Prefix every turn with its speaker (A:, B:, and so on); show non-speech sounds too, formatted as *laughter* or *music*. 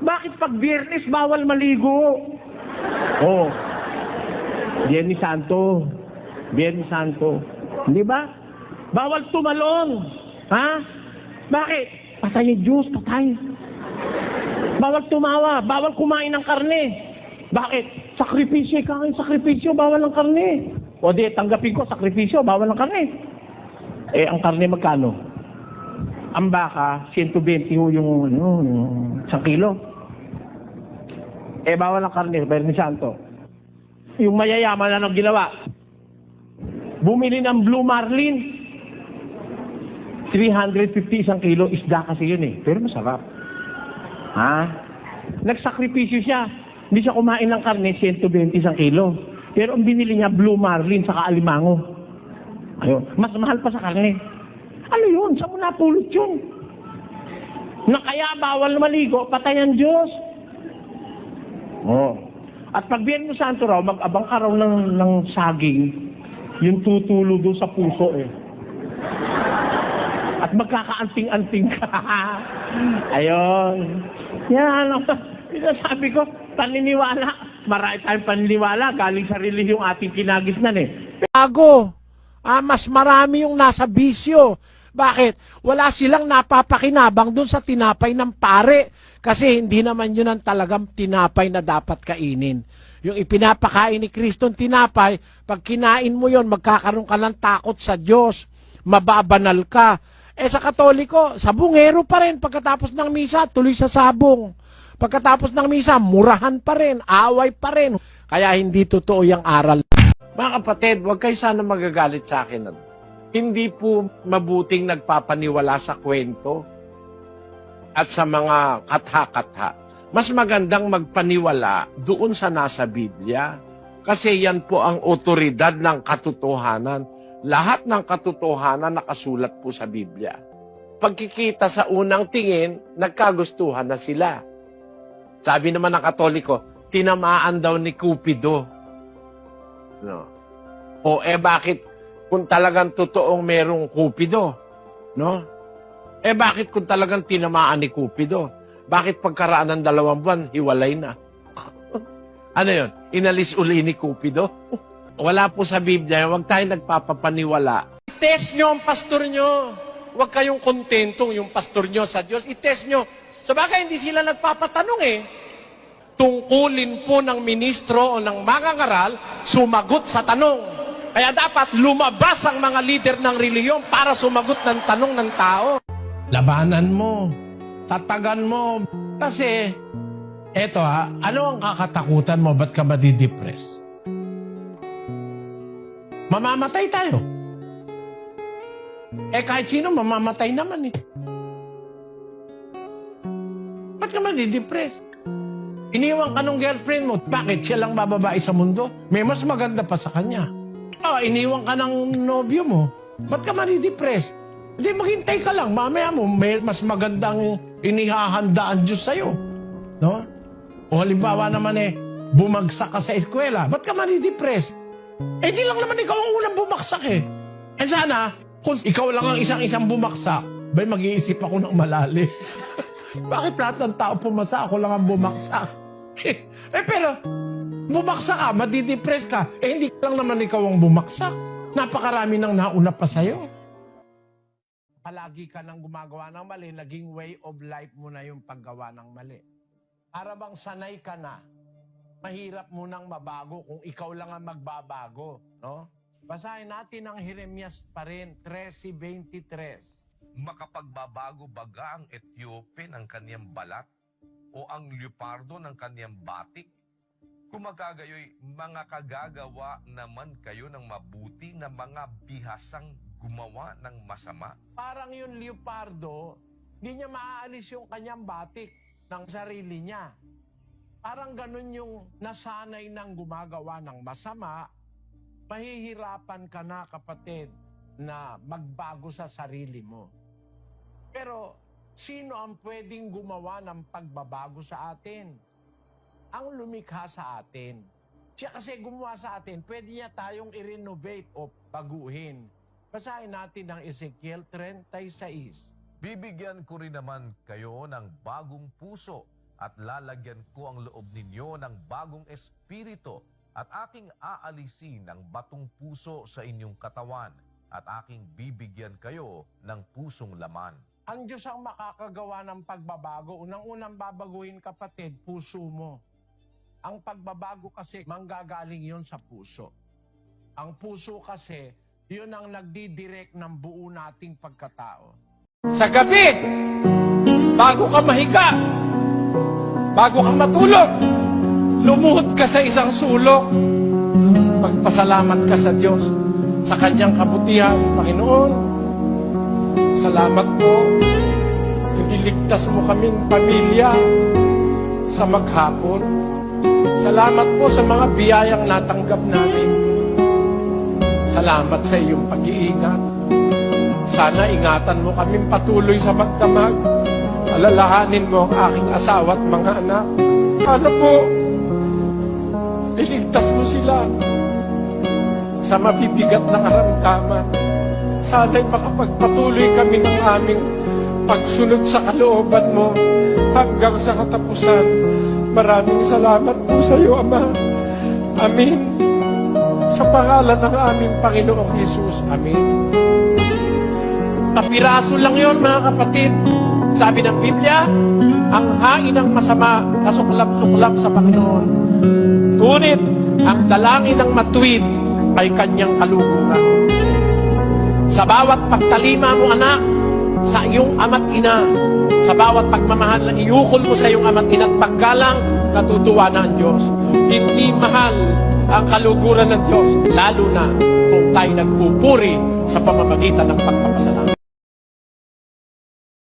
A: Bakit pag biyernes bawal maligo? Oh. Biyernes Santo. Biyernes Santo. Di ba? Bawal tumalon. Ha? Bakit? Patay ang Diyos, patay. Bawal tumawa, bawal kumain ng karne. Bakit? Sakripisyo, kakain sakripisyo, bawal ng karne. O di, tanggapin ko, sakripisyo, bawal ng karne. Eh, ang karne magkano? Ang baka, 120 ho yung, ano, yung isang kilo. Eh, bawal ng karne, pero ni Santo. Yung mayayaman na nang ginawa. Bumili ng Blue Marlin. 350 isang kilo, isda kasi yun eh. Pero masarap. Ha? Nagsakripisyo siya. Hindi siya kumain ng karne, 120 isang kilo. Pero ang binili niya, Blue Marlin sa alimango. Ayun. Mas mahal pa sa karne. Ano yun? Saan mo napulot yun? Na kaya bawal maligo, patay ang Diyos. Oh. At pag Biyernes Santo raw, mag-abang ka raw ng, ng saging, yung tutulo doon sa puso eh. At magkakaanting-anting ka. *laughs* Ayun. Yan, ano, sinasabi ko, paniniwala. Marami tayong paniniwala, galing sa relihiyong ating kinagisnan eh.
B: bago. Ah, mas marami yung nasa bisyo. Bakit? Wala silang napapakinabang dun sa tinapay ng pare. Kasi hindi naman yun ang talagang tinapay na dapat kainin. Yung ipinapakain ni Kristo ng tinapay, pag kinain mo yon magkakaroon ka ng takot sa Diyos. Mababanal ka. Eh sa katoliko, sabungero pa rin pagkatapos ng misa, tuloy sa sabong. Pagkatapos ng misa, murahan pa rin, away pa rin. Kaya hindi totoo yung aral. Mga kapatid, huwag kayo sana magagalit sa akin. Hindi po mabuting nagpapaniwala sa kwento at sa mga katha-katha. Mas magandang magpaniwala doon sa nasa Biblia. Kasi yan po ang otoridad ng katotohanan. Lahat ng katotohanan nakasulat po sa Biblia. Pagkikita sa unang tingin, nagkagustuhan na sila. Sabi naman ng Katoliko, tinamaan daw ni Cupido. No. O eh bakit kung talagang totoong merong Cupido? No? Eh bakit kung talagang tinamaan ni Cupido? Bakit pagkaraan ng dalawang buwan, hiwalay na? *laughs* ano yon? Inalis uli ni Cupido? *laughs* Wala po sa Biblia, huwag tayo nagpapapaniwala. I-test nyo ang pastor nyo. Huwag kayong kontentong yung pastor nyo sa Diyos. I-test nyo. Sa bagay, hindi sila nagpapatanong eh tungkulin po ng ministro o ng mga ngaral sumagot sa tanong. Kaya dapat lumabas ang mga leader ng reliyon para sumagot ng tanong ng tao. Labanan mo. Tatagan mo. Kasi, eto ha, ano ang kakatakutan mo? Ba't ka madidepress? Mamamatay tayo. Eh kahit sino, mamamatay naman eh. Ba't ka madidepress? Iniwan ka ng girlfriend mo. Bakit? Siya lang bababae sa mundo? May mas maganda pa sa kanya. Oh, iniwan ka ng nobyo mo. Ba't ka manidepress? Hindi, maghintay ka lang. Mamaya mo, may mas magandang inihahanda ang Diyos sa'yo. No? O halimbawa naman eh, bumagsak ka sa eskwela. Ba't ka manidepress? Eh, di lang naman ikaw ang unang bumaksak eh. Eh sana, kung ikaw lang ang isang-isang bumaksak, bay mag-iisip ako ng malalim. *laughs* Bakit lahat ng tao pumasa, ako lang ang bumaksak? *laughs* eh pero, bumaksak ka, madidepress ka, eh hindi lang naman ikaw ang bumaksak. Napakarami nang nauna pa sa'yo. Palagi ka nang gumagawa ng mali, naging way of life mo na yung paggawa ng mali. Para bang sanay ka na, mahirap mo nang mabago kung ikaw lang ang magbabago. No? Basahin natin ang Jeremias pa rin, 13.23.
C: makapagbabago baga ang Etiope ng kaniyang balat o ang leopardo ng kaniyang batik? Kung magagayoy, mga kagagawa naman kayo ng mabuti na mga bihasang gumawa ng masama.
B: Parang yung leopardo, hindi niya maaalis yung kanyang batik ng sarili niya. Parang ganun yung nasanay ng gumagawa ng masama, mahihirapan ka na kapatid na magbago sa sarili mo. Pero sino ang pwedeng gumawa ng pagbabago sa atin? Ang lumikha sa atin. Siya kasi gumawa sa atin, pwede niya tayong i-renovate o baguhin. Basahin natin ang Ezekiel 36.
C: Bibigyan ko rin naman kayo ng bagong puso at lalagyan ko ang loob ninyo ng bagong espiritu at aking aalisin ang batong puso sa inyong katawan at aking bibigyan kayo ng pusong laman.
B: Ang Diyos ang makakagawa ng pagbabago. Unang-unang babaguhin kapatid, puso mo. Ang pagbabago kasi, manggagaling yon sa puso. Ang puso kasi, yun ang nagdidirect ng buo nating pagkatao. Sa gabi, bago ka mahiga, bago ka matulog, lumuhod ka sa isang sulok. Magpasalamat ka sa Diyos sa kanyang kabutihan, Panginoon. Salamat po. Iniligtas mo kaming pamilya sa maghapon. Salamat po sa mga biyayang natanggap namin. Salamat sa iyong pag-iingat. Sana ingatan mo kaming patuloy sa magdamag. Alalahanin mo ang aking asawa at mga anak. Ano po? Iligtas mo sila sa mabibigat na karamdaman. Sana'y makapagpatuloy kami ng aming pagsunod sa kalooban mo hanggang sa katapusan. Maraming salamat po sa iyo, Ama. Amin. Sa pangalan ng aming Panginoong Yesus. Amin. Kapiraso lang yon mga kapatid. Sabi ng Biblia, ang hain ng masama kasuklap-suklap sa Panginoon. Ngunit ang dalangin ng matuwid ay kanyang kaluguran. Sa bawat pagtalima mo anak, sa iyong ama't ina, sa bawat pagmamahal na iukol mo sa iyong ama't ina at paggalang, natutuwa na ang Diyos. Hindi mahal ang kaluguran ng Diyos, lalo na kung tayo nagpupuri sa pamamagitan ng pagpapasalamat.